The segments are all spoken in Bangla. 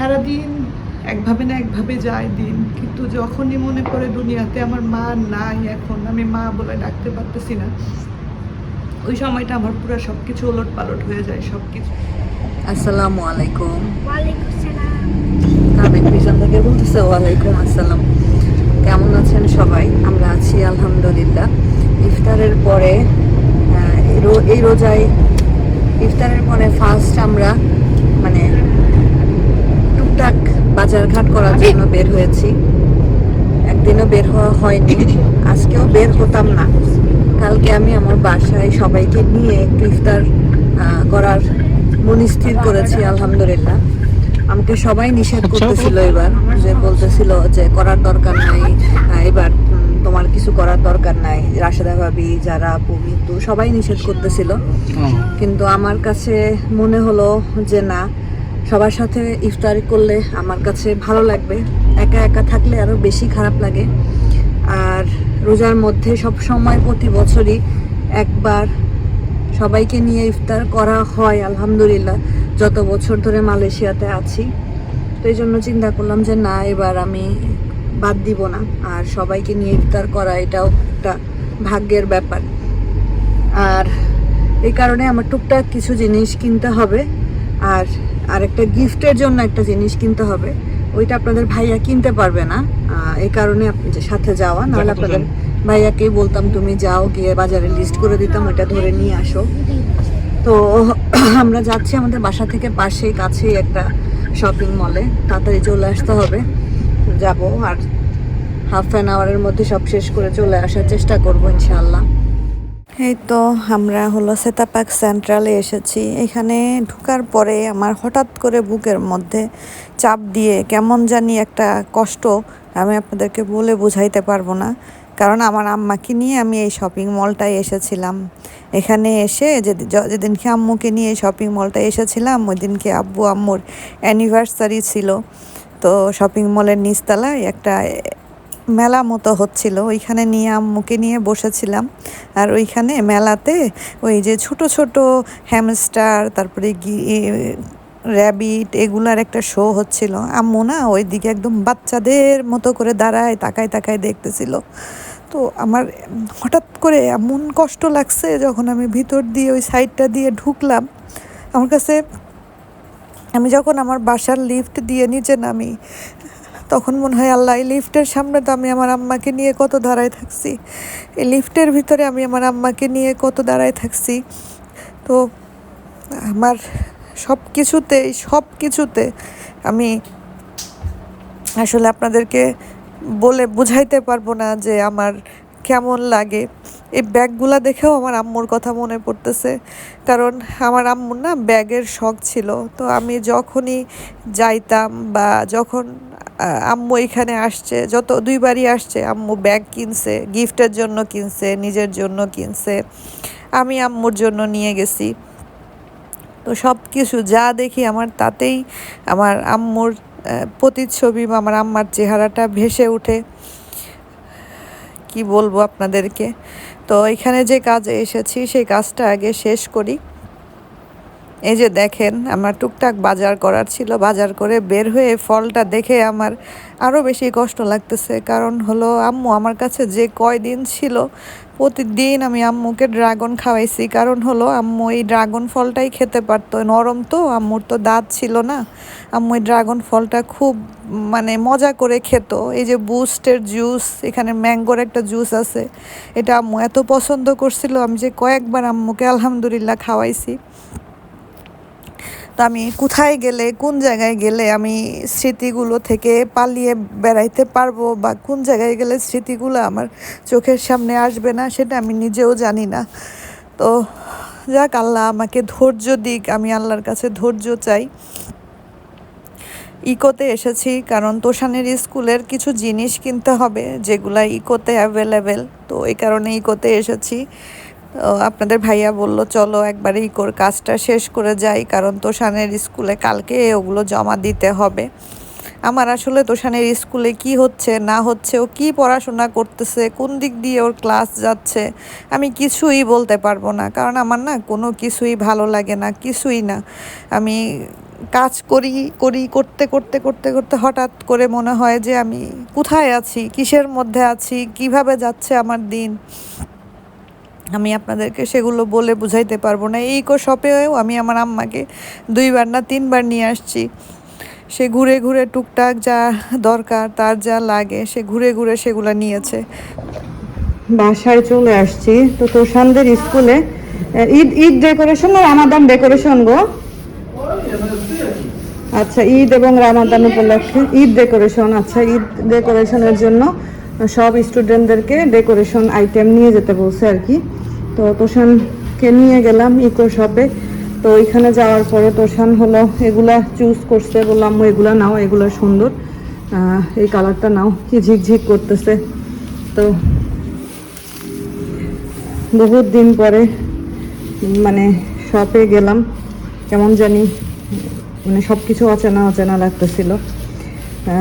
সারাদিন একভাবে না একভাবে যায় দিন কিন্তু যখনই মনে করে দুনিয়াতে আমার মা নাই এখন আমি মা বলে ডাকতে পারতেছি না। ওই সময়টা আমার পুরো সব কিছু ওলট পালট হয়ে যায় সব কিছু আসসালামু আলাইকুম। কাবিন পিছন থেকে বলতেছে ওয়ালাইকুম আসসালাম। কেমন আছেন সবাই? আমরা আছি আলহামদুলিল্লাহ। ইফতারের পরে আহ, এই রো- এই রোজায় ইফতারের পরে ফার্স্ট আমরা মানে টুকটাক বাজারঘাট করার জন্য বের হয়েছি। একদিনও বের হওয়া হয়নি। আজকেও বের হতাম না। কালকে আমি আমার বাসায় সবাইকে নিয়ে একটু ইফতার আহ, করার মনস্থির করেছি আলহামদুলিল্লাহ। আমাকে সবাই নিষেধ করতেছিল এবার যে বলতেছিল যে করার দরকার নাই এবার তোমার কিছু করার দরকার নাই। রাশেদা ভাবি যারা আপু মিতু সবাই নিষেধ করতেছিল। কিন্তু আমার কাছে মনে হলো যে না সবার সাথে ইফতারি করলে আমার কাছে ভালো লাগবে। একা একা থাকলে আরও বেশি খারাপ লাগে। আর রোজার মধ্যে সব সময় প্রতি বছরই একবার সবাইকে নিয়ে ইফতার করা হয়, আলহামদুলিল্লাহ, যত বছর ধরে মালয়েশিয়াতে আছি। তো এই জন্য চিন্তা করলাম যে না, এবার আমি বাদ দিব না। আর সবাইকে নিয়ে ইফতার করা এটাও একটা ভাগ্যের ব্যাপার। আর এই কারণে আমার টুকটাক কিছু জিনিস কিনতে হবে। আর আর একটা গিফটের জন্য একটা জিনিস কিনতে হবে। ওইটা আপনাদের ভাইয়া কিনতে পারবে না। এই কারণে আপনি- সাথে যাওয়া নাহলে আপনাদের ভাইয়াকেই বলতাম তুমি যাও গিয়ে বাজারে লিস্ট করে দিতাম ওইটা ধরে নিয়ে আসো। তো আমরা যাচ্ছি আমাদের বাসা থেকে পাশেই কাছেই একটা শপিং মলে তাড়াতাড়ি চলে আসতে হবে। যাব আর হাফ অ্যান আওয়ারের মধ্যে সব শেষ করে চলে আসার চেষ্টা করব ইনশাআল্লাহ। এই তো আমরা হলো সেতাপাক সেন্ট্রালে এসেছি। এখানে ঢুকার পরে আমার হঠাৎ করে বুকের মধ্যে চাপ দিয়ে কেমন জানি একটা কষ্ট আমি আপনাদেরকে বলে বোঝাইতে পারব না। কারণ আমার আম্মাকে নিয়ে আমি এই শপিং মলটায় এসেছিলাম। এখানে এসে যেদিনকে আম্মুকে নিয়ে শপিং মলটায় এসেছিলাম ওই দিনকে আব্বু আম্মুর অ্যানিভার্সারি ছিল। তো শপিং মলের নিচতলায় একটা মেলা মতো হচ্ছিল। ওইখানে নিয়ে আম্মুকে নিয়ে বসেছিলাম। আর ওইখানে মেলাতে ওই যে ছোট ছোট হ্যামস্টার তারপরে র্যাবিট এগুলার একটা শো হচ্ছিল। আম্মু না ওই দিকে একদম বাচ্চাদের মতো করে দাঁড়ায়, তাকায় তাকায় দেখতেছিল। তো আমার হঠাৎ করে এমন কষ্ট লাগছে যখন আমি ভিতর দিয়ে ওই সাইডটা দিয়ে ঢুকলাম। আমার কাছে আমি যখন আমার বাসার লিফট দিয়ে নিচে নামি তখন মনে হয়, আল্লাহ, এই লিফটের সামনে তো আমি আমার আম্মাকে নিয়ে কত দাঁড়ায় থাকছি। এই লিফটের ভিতরে আমি আমার আম্মাকে নিয়ে কত দাঁড়ায় থাকছি। তো আমার সব কিছুতে সব কিছুতে আমি আসলে আপনাদেরকে বলে বুঝাইতে পারব না যে আমার কেমন লাগে। এই ব্যাগগুলা দেখেও আমার আম্মুর কথা মনে পড়তেছে। কারণ আমার আম্মুর না ব্যাগের শখ ছিল। তো আমি যখনই যাইতাম বা যখন আম্মু এখানে আসছে, যত দুইবারই আসছে, আম্মু ব্যাগ কিনছে, গিফটের জন্য কিনছে, নিজের জন্য কিনছে, আমি আম্মুর জন্য নিয়ে গেছি। তো সব কিছু যা দেখি আমার তাতেই আমার আম্মুর প্রতিচ্ছবি আমার আম্মার চেহারাটা ভেসে ওঠে। কি বলব আপনাদেরকে? তো এখানে যে কাজে এসেছি, সেই কাজটা আগে শেষ করি। এই যে দেখেন, আমার টুকটাক বাজার করার ছিল। বাজার করে বের হয়ে ফলটা দেখে আমার আরও বেশি কষ্ট লাগতেছে। কারণ হলো, আম্মু আমার কাছে যে কয়দিন ছিল প্রতিদিন আমি আম্মুকে ড্রাগন খাওয়াইছি। কারণ হলো, আম্মু এই ড্রাগন ফলটাই খেতে পারতো। নরম তো, আম্মুর তো দাঁত ছিল না। আম্মু এই ড্রাগন ফলটা খুব মানে মজা করে খেত। এই যে বুস্টের জুস, এখানে ম্যাঙ্গোর একটা জুস আছে। এটা আম্মু এত পছন্দ করছিল, আমি যে কয়েকবার আম্মুকে আলহামদুলিল্লাহ খাওয়াইছি। তো আমি কোথায় গেলে, কোন জায়গায় গেলে আমি স্মৃতিগুলো থেকে পালিয়ে বেড়াইতে পারব বা কোন জায়গায় গেলে স্মৃতিগুলো আমার চোখের সামনে আসবে না, সেটা আমি নিজেও জানি না। তো যাক, আল্লাহ আমাকে ধৈর্য দিক, আমি আল্লাহর কাছে ধৈর্য চাই। ইকোতে এসেছি কারণ তোষানের স্কুলের কিছু জিনিস কিনতে হবে যেগুলা ইকোতে অ্যাভেলেবেল তো এই কারণে ইকোতে এসেছি। আপনাদের ভাইয়া বলল, চলো একবারে ইকোর কাজটা শেষ করে যাই, কারণ তোষানের স্কুলে কালকে ওগুলো জমা দিতে হবে। আমার আসলে তোষানের স্কুলে কি হচ্ছে, না হচ্ছে, ও কি পড়াশোনা করতেছে, কোন দিক দিয়ে ওর ক্লাস যাচ্ছে, আমি কিছুই বলতে পারব না। কারণ আমার না কোনো কিছুই ভালো লাগে না, কিছুই না। আমি কাজ করি করি, করতে করতে করতে করতে হঠাৎ করে মনে হয় যে আমি কোথায় আছি, কিসের মধ্যে আছি, কীভাবে যাচ্ছে আমার দিন? আমি আপনাদেরকে সেগুলো বলে বুঝাইতে পারব না। এই কো শপেও আমি আমার আম্মাকে দুইবার না তিনবার নিয়ে আসছি। সে ঘুরে ঘুরে টুকটাক যা দরকার, তার যা লাগে, সে ঘুরে ঘুরে সেগুলো নিয়েছে। বাসায় চলে আসছি। তো তোষানদের স্কুলে ঈদ ঈদ ডেকোরেশন না রামাদান ডেকোরেশন গো। আচ্ছা ঈদ এবং রামাদান উপলক্ষে ঈদ ডেকোরেশন আচ্ছা ঈদ ডেকোরেশনের জন্য সব স্টুডেন্টদেরকে ডেকোরেশন আইটেম নিয়ে যেতে বলছে আর কি। তো তোষানকে নিয়ে গেলাম ইকো শপে তো ওইখানে যাওয়ার পরে তোষান হলো এগুলা চুজ করছে বললাম "আম্মু, এগুলা নাও এগুলা সুন্দর। এই কালারটা নাও। কি ঝিকঝিক করতেছে। তো বহুত দিন পরে মানে শপে গেলাম। কেমন জানি মানে সব কিছু অচেনা অচেনা লাগতেছিল।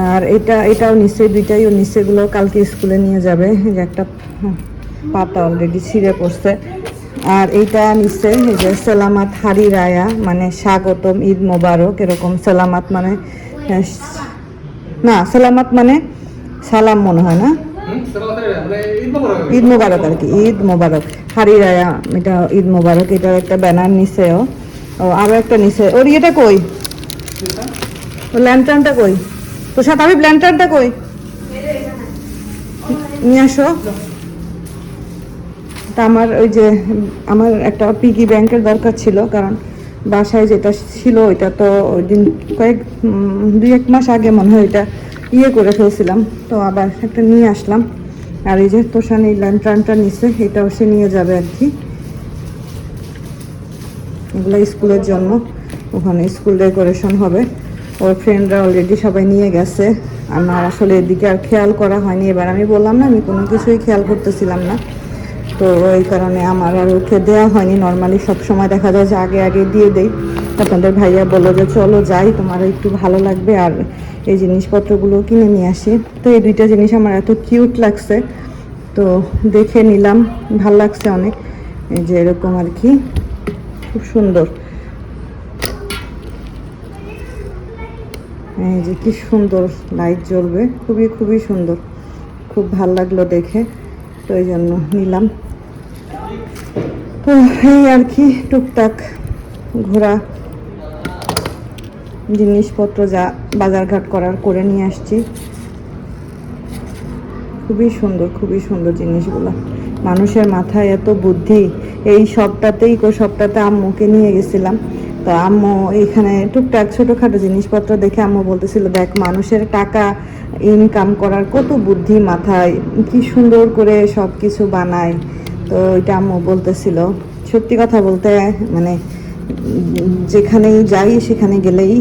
আর এটা এটাও নিচে দুইটাই ও নিচেগুলো কালকে স্কুলে নিয়ে যাবে। যে একটা পাতা অলরেডি ছিঁড়ে পড়ছে। আর এইটা নিচে যে সালামাত হারি রায়া মানে স্বাগতম ঈদ মোবারক এরকম সালামাত মানে না সালামাত মানে সালাম মনে হয় না? ঈদ মোবারক আর কি। ঈদ মোবারক হারি রায়া এটা ঈদ মোবারক এটার একটা ব্যানার নিচেও ও আরও একটা নিচে। ওর ইয়েটা কই? ও ল্যান্টার্নটা কই? তো সাথে আমি ল্যান্টার্নটা কই? নিয়ে আসো। তা আমার ওই যে, আমার একটা পিগি ব্যাংকের দরকার ছিল, কারণ বাসায় যেটা ছিল ওইটা তো ওই দিন কয়েক দুই এক মাস আগে মনে হয় ওইটা ইয়ে করে ফেলছিলাম। তো আবার একটা নিয়ে আসলাম। আর এই যে তোষান এই ল্যান্টার্নটা নিচে এটাও সে নিয়ে যাবে আর কি। এগুলো স্কুলের জন্য, ওখানে স্কুল ডেকোরেশন হবে। ওর ফ্রেন্ডরা অলরেডি সবাই নিয়ে গেছে। আমার আসলে এদিকে আর খেয়াল করা হয়নি। এবার আমি বললাম না, আমি কোনো কিছুই খেয়াল করতেছিলাম না। তো ওই কারণে আমার আর ওকে দেওয়া হয়নি। নর্মালি সব সময় দেখা যায় যে আগে আগে দিয়ে দেই। আপনাদের ভাইয়া বলল যে, চলো যাই তোমার একটু ভালো লাগবে। আর এই জিনিসপত্রগুলো কিনে নিয়ে আসি। তো এই দুইটা জিনিস আমার এত কিউট লাগছে। তো দেখে নিলাম, ভালো লাগছে অনেক। এই যে এরকম আর কি। খুব সুন্দর। এই যে কি সুন্দর লাইট জ্বলবে, খুবই খুবই সুন্দর। খুব ভালো লাগল দেখে, তো এই জন্য নিলাম। তো এই আর কি, টুকটাক ঘোরা জিনিসপত্র যা বাজারঘাট করার করে নিয়ে আসছি। খুবই সুন্দর খুবই সুন্দর জিনিসগুলো। মানুষের মাথায় এত বুদ্ধি, এই সবটাতেই সবটাতে আম্মুকে নিয়ে গেছিলাম। তো আম্মু এখানে টুকটাক ছোটোখাটো জিনিসপত্র দেখে আম্মু বলতেছিল, দেখ, মানুষের টাকা ইনকাম করার কত বুদ্ধি মাথায়, কি সুন্দর করে সব কিছু বানায়। তো এটা আম্মু বলতেছিল। সত্যি কথা বলতে মানে যেখানেই যাই সেখানে গেলেই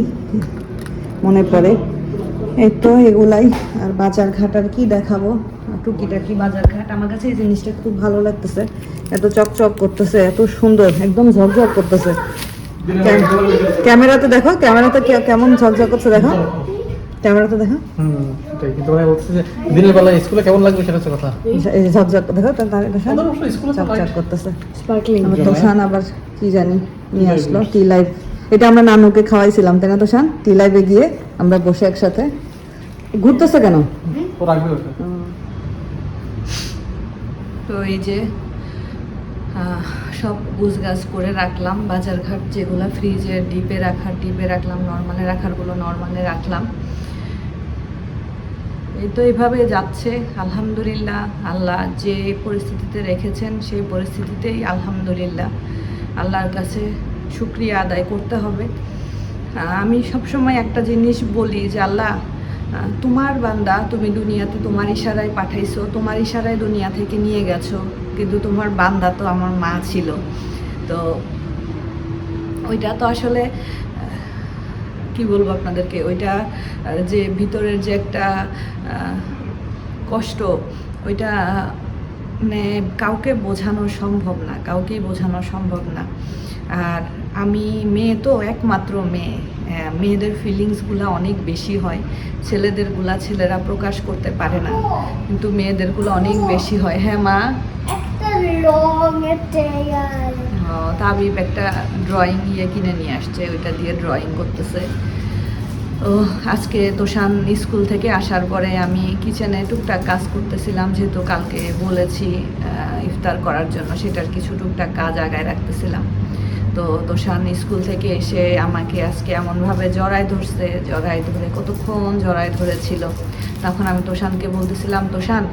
মনে পড়ে। এই তো এগুলাই। আর বাজার ঘাট আর কি দেখাবো? টুকিটাকি বাজার ঘাট আমার কাছে এই জিনিসটা খুব ভালো লাগতেছে। এত চকচক করতেছে, এত সুন্দর, একদম ঝকঝক করতেছে। ক্যামেরাতে দেখো ক্যামেরাতে কে- কেমন ঝকঝক করছে দেখো। ক্যামেরাতে দেখো। হুম সেটাই। কিন্তু মানে বলছে যে দিনের বেলা স্কুলে কেমন লাগবে সেটা হচ্ছে কথা। ঝকঝক দেখো তো তার দেখো আমাদের স্কুলে তো করতেছে। স্পার্কলিং আমার তোষান আবার কি জানি নিয়ে আসলো টি লাইভ এটা আমরা নানুকে খাওয়াইছিলাম তাই না তোষান? টি লাইভে গিয়ে আমরা বসে একসাথে। ঘুরতেছে কেন? তো এই যে সব গুছগাছ করে রাখলাম, বাজারঘাট যেগুলো ফ্রিজে ডিপে রাখার ডিপে রাখলাম নর্মালে রাখারগুলো নর্মালে রাখলাম। এই তো এইভাবে যাচ্ছে, আলহামদুলিল্লাহ। আল্লাহ যে পরিস্থিতিতে রেখেছেন, সেই পরিস্থিতিতেই আলহামদুলিল্লাহ। আল্লাহর কাছে শুক্রিয়া আদায় করতে হবে। আমি সবসময় একটা জিনিস বলি যে, আল্লাহ তোমার বান্দা তুমি দুনিয়াতে তোমার ইশারায় পাঠাইছো, তোমার ইশারায় দুনিয়া থেকে নিয়ে গেছো। কিন্তু তোমার বান্দা তো আমার মা ছিল। তো ওইটা তো আসলে কি বলব আপনাদেরকে, ওইটা যে ভিতরের যে একটা কষ্ট, ওইটা মানে কাউকে বোঝানো সম্ভব না, কাউকেই বোঝানো সম্ভব না। আর আমি মেয়ে তো একমাত্র মেয়ে মেয়েদের ফিলিংসগুলো অনেক বেশি হয় ছেলেদেরগুলা ছেলেরা প্রকাশ করতে পারে না, কিন্তু মেয়েদেরগুলো অনেক বেশি হয়। হ্যাঁ মা? তাবিব একটা ড্রয়িং ইয়ে কিনে নিয়ে আসছে, ওইটা দিয়ে ড্রয়িং করতেছে। ও আজকে তোষান স্কুল থেকে আসার পরে আমি কিচেনে টুকটাক কাজ করতেছিলাম, যেহেতু কালকে বলেছি ইফতার করার জন্য, সেটার কিছু টুকটাক কাজ আগায় রাখতেছিলাম। তো তোষান স্কুল থেকে এসে আমাকে আজকে এমনভাবে জড়ায় ধরছে, জড়ায় ধরে কতক্ষণ জড়ায় ধরেছিল। তখন আমি তোষানকে বলতেছিলাম, তোষান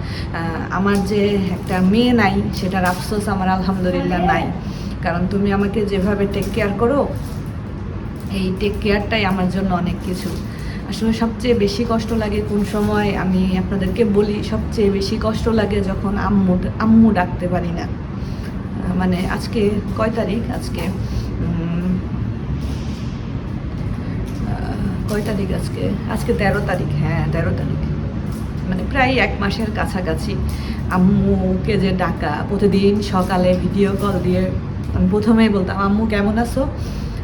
আমার যে একটা মেয়ে নাই, সেটার আফসোস আমার আলহামদুলিল্লাহ নাই। কারণ তুমি আমাকে যেভাবে টেক কেয়ার করো, এই টেক কেয়ারটাই আমার জন্য অনেক কিছু। আসলে সবচেয়ে বেশি কষ্ট লাগে কোন সময় আমি আপনাদেরকে বলি, সবচেয়ে বেশি কষ্ট লাগে যখন আম্মু আম্মু ডাকতে পারি না। মানে আজকে কয় তারিখ? আজকে কয় তারিখ আজকে। আজকে তেরো তারিখ হ্যাঁ তেরো তারিখ। মানে প্রায় এক মাসের কাছাকাছি। আম্মুকে যে ডাকা, প্রতিদিন সকালে ভিডিও কল দিয়ে আমি প্রথমেই বলতাম, আম্মু, কেমন আছো?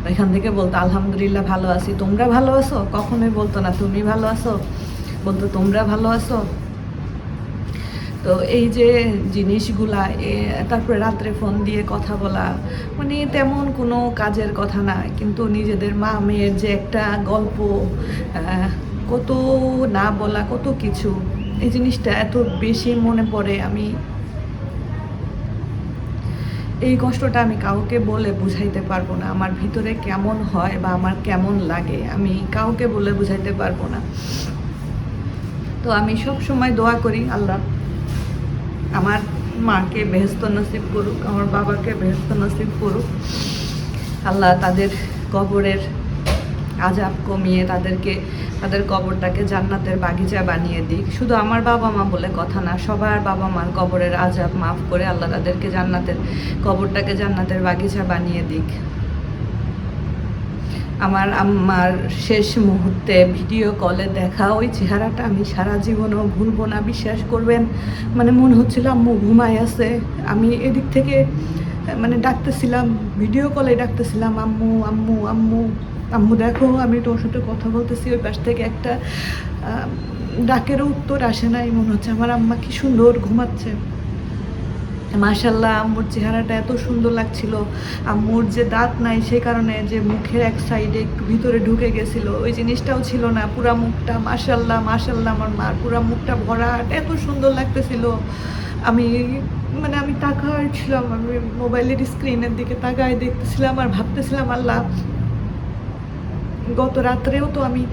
ওইখান থেকে বলতো, আলহামদুলিল্লাহ ভালো আছি। তোমরা ভালো আছো? কখনোই বলতো না, তুমি ভালো আছো? বলতো, তোমরা ভালো আছো? তো এই যে জিনিসগুলা তারপরে রাত্রে ফোন দিয়ে কথা বলা মানে তেমন কোনো কাজের কথা না। কিন্তু নিজেদের মা মেয়ের যে একটা গল্প কত না বলা, কত কিছু, এই জিনিসটা এত বেশি মনে পড়ে আমি। এই কষ্টটা আমি কাউকে বলে বুঝাইতে পারব না, আমার ভিতরে কেমন হয় বা আমার কেমন লাগে, আমি কাউকে বলে বুঝাইতে পারব না। তো আমি সব সময় দোয়া করি আল্লাহ। আমার মাকে বেহেস্ত নসিব করুক, আমার বাবাকে বেহেস্ত নসিব করুক। আল্লাহ তাদের কবরের আজাব কমিয়ে তাদেরকে, তাদের কবরটাকে জান্নাতের বাগিচা বানিয়ে দিক। শুধু আমার বাবা মা বলে কথা না, সবার বাবা মার কবরের আজাব মাফ করে আল্লাহ তাদেরকে জান্নাতের কবরটাকে জান্নাতের বাগিচা বানিয়ে দিক। আমার আম্মার শেষ মুহূর্তে ভিডিও কলে দেখা ওই চেহারাটা আমি সারা জীবনও ভুলবো না, বিশ্বাস করবেন। মানে মনে হচ্ছিল, আম্মু ঘুমায় আছে। আমি এদিক থেকে মানে ডাকতেছিলাম ভিডিও কলে ডাকতেছিলাম, আম্মু আম্মু আম্মু আম্মু দেখো, আমি তোর সাথে কথা বলতেছি, ওই পাশ থেকে একটা ডাকেরও উত্তর আসে নাই। মনে হচ্ছে আমার আম্মা কি সুন্দর ঘুমাচ্ছে। মাশাল্লাহ আম্মুর চেহারাটা এত সুন্দর লাগছিল। আম্মুর যে দাঁত নাই, সে কারণে যে মুখের এক সাইডে ভিতরে ঢুকে গেছিল। ওই জিনিসটাও ছিল না, পুরা মুখটা মাশাল্লাহ মাশাল্লাহ আমার মার পুরা মুখটা ভরাট, এত সুন্দর লাগতেছিল। আমি মানে আমি তাকাচ্ছিলাম আমি মোবাইলের স্ক্রিনের দিকে তাকায় দেখতেছিলাম আর ভাবতেছিলাম, আল্লাহ, গত রাত্রেও তো আমি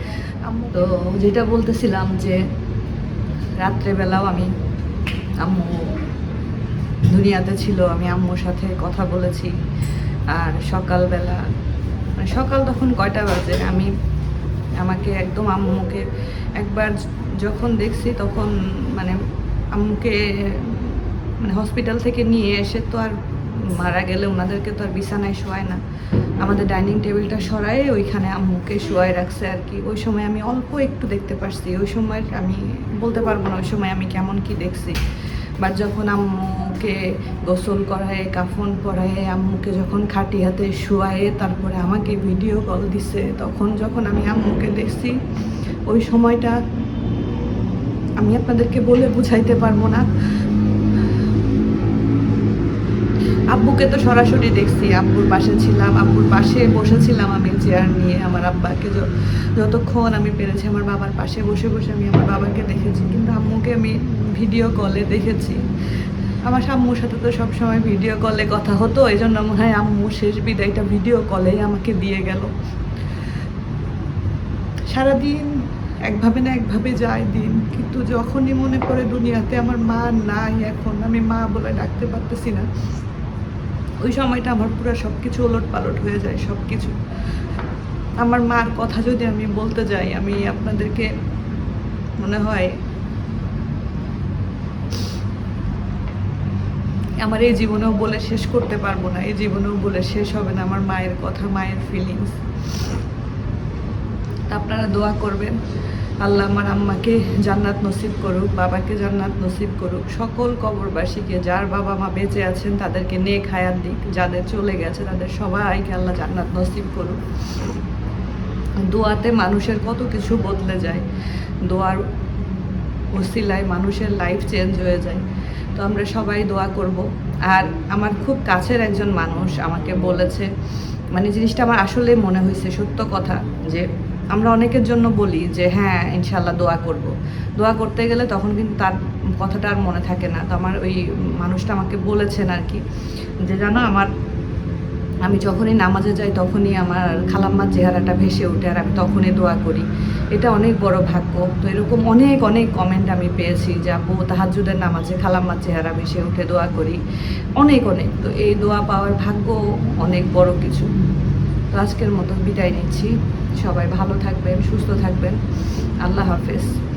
তো যেটা বলতেছিলাম যে, রাত্রেবেলাও আমি আম্মু দুনিয়াতে ছিল, আমি আম্মুর সাথে কথা বলেছি। আর সকালবেলা মানে সকাল তখন কয়টা বাজে? আমি, আমাকে একদম আম্মুকে একবার যখন দেখছি তখন মানে আম্মুকে মানে হসপিটাল থেকে নিয়ে এসে তো আর মারা গেলে ওনাদেরকে তো আর বিছানায় শোয়ায় না। আমাদের ডাইনিং টেবিলটা সরায়ে ওইখানে আম্মুকে শোয়ায় রাখছে আর কি। ওই সময় আমি অল্প একটু দেখতে পারছি, ওই সময় আমি বলতে পারব না ওই সময় আমি কেমন কি দেখছি। বাট যখন আম্মুকে গোসল করায়, কাফন পরায়, আম্মুকে যখন খাটি হাতে শোয়ায়ে, তারপরে আমাকে ভিডিও কল দিছে, তখন যখন আমি আম্মুকে দেখছি, ওই সময়টা আমি আপনাদেরকে বলে বুঝাইতে পারব না। আব্বুকে তো সরাসরি দেখছি, আব্বুর পাশে ছিলাম, আব্বুর পাশে বসেছিলাম আমি চেয়ার নিয়ে, আমার আব্বাকে যতক্ষণ আমি পেরেছি, আমার বাবার পাশে বসে বসে আমি আমার বাবাকে দেখেছি, কিন্তু আম্মুকে আমি ভিডিও কলে দেখেছি। আমার আম্মুর সাথে তো সবসময় ভিডিও কলে কথা হতো এই জন্য মনে হয় আম্মু শেষ বিদায়টা ভিডিও কলেই আমাকে দিয়ে গেল। সারাদিন একভাবে না একভাবে যায় দিন, কিন্তু যখনই মনে পড়ে দুনিয়াতে আমার মা নাই এখন, আমি মা বলে ডাকতে পারতেছি না। ওই সময়টা আমার পুরো সব কিছু ওলট পালট হয়ে যায় সব কিছু আমার মার কথা যদি আমি বলতে যাই, আমি আপনাদেরকে মনে হয় আমার এই জীবনেও বলে শেষ করতে পারব না, এই জীবনেও বলে শেষ হবে না আমার মায়ের কথা, মায়ের ফিলিংস আপনারা দোয়া করবেন, আল্লাহ আমার আম্মাকে জান্নাত নসিব করুক, বাবাকে জান্নাত নসিব করুক, সকল কবরবাসীকে, যার বাবা মা বেঁচে আছেন তাদেরকে নেক হায়াত দিক, যাদের চলে গেছে তাদের সবাইকে আল্লাহ জান্নাত নসিব করুক। দোয়াতে মানুষের কত কিছু বদলে যায়, দোয়ার ওসিলায় মানুষের লাইফ চেঞ্জ হয়ে যায়। তো আমরা সবাই দোয়া করব। আর আমার খুব কাছের একজন মানুষ আমাকে বলেছে মানে জিনিসটা আমার আসলে মনে হয়েছে, সত্য কথা, যে আমরা অনেকের জন্য বলি যে হ্যাঁ ইনশাল্লাহ দোয়া করব। দোয়া করতে গেলে তখন কিন্তু তার কথাটা আর মনে থাকে না। তো আমার ওই মানুষটা আমাকে বলেছেন আর কি, যে জানো, আমার আমি যখনই নামাজে যাই, তখনই আমার খালাম্মার চেহারাটা ভেসে ওঠে আর আমি তখনই দোয়া করি। এটা অনেক বড় ভাগ্য। তো এরকম অনেক অনেক কমেন্ট আমি পেয়েছি যে আপু তাহাজুদের নামাজে খালাম্মার চেহারা ভেসে উঠে, দোয়া করি। অনেক অনেক। তো এই দোয়া পাওয়ার ভাগ্য অনেক বড় কিছু। তো আজকের মতো বিদায় নিচ্ছি। সবাই ভালো থাকবেন, সুস্থ থাকবেন। আল্লাহ হাফেজ।